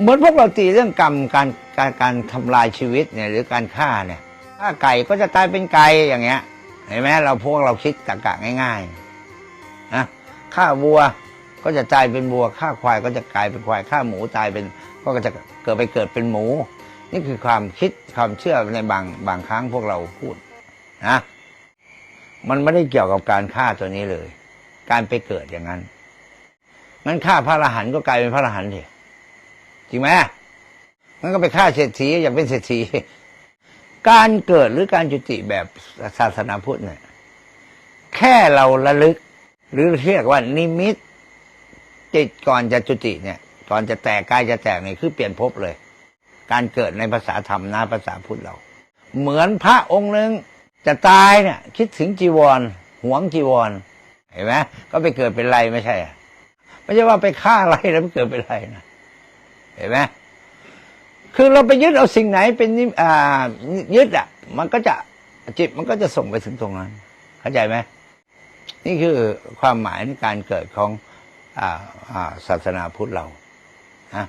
เหมือนพวกเราตีเรื่องกรรมการการการทำลายชีวิตเนี่ยหรือการฆ่าเนี่ยฆ่าไก่ก็จะตายเป็นไก่อย่างเงี้ยเห็นไหมเราพวกเราคิดตะกะง่ายๆนะฆ่าวัวก็จะตายเป็นวัวฆ่าควายก็จะกลายเป็นควายฆ่าหมูตายเป็นก็จะเกิดไปเกิดเป็นหมู นี่คือความคิดความเชื่อในบางบางครั้งพวกเราพูดนะมันไม่ได้เกี่ยวกับการฆ่าตัวนี้เลย การไปเกิดอย่างนั้นงั้นฆ่าพระอรหันต์ก็กลายเป็นพระอรหันต์ดิ จริงไหมงั้นก็ไปฆ่าเศรษฐีอยากเป็นเศรษฐีการเกิดหรือการจุติแบบศาสนาพุทธเนี่ยแค่เราระลึก หรือเรียกว่านิมิตจิตก่อนจะจุติเนี่ยก่อนจะแตกกายจะแตกเนี่ยคือเปลี่ยนภพเลย การเกิดในภาษาธรรมนะภาษาพุทธเรา เหมือนพระองค์หนึ่งจะตายเนี่ยคิดถึงจีวรหวงจีวรเห็นไหมก็ไปเกิดเป็นไรไม่ใช่ไม่ใช่ว่าไปฆ่าอะไรแล้วไปเกิดเป็นไรนะ เห็นไหมคือเราไปยึดเอาสิ่งไหนเป็นนิอ่ายึดอะ มันก็จะจิตมันก็จะส่งไปถึงตรงนั้น เข้าใจไหมนี่คือความหมายในการเกิดของอ่าอ่าศาสนาพุทธเรานะ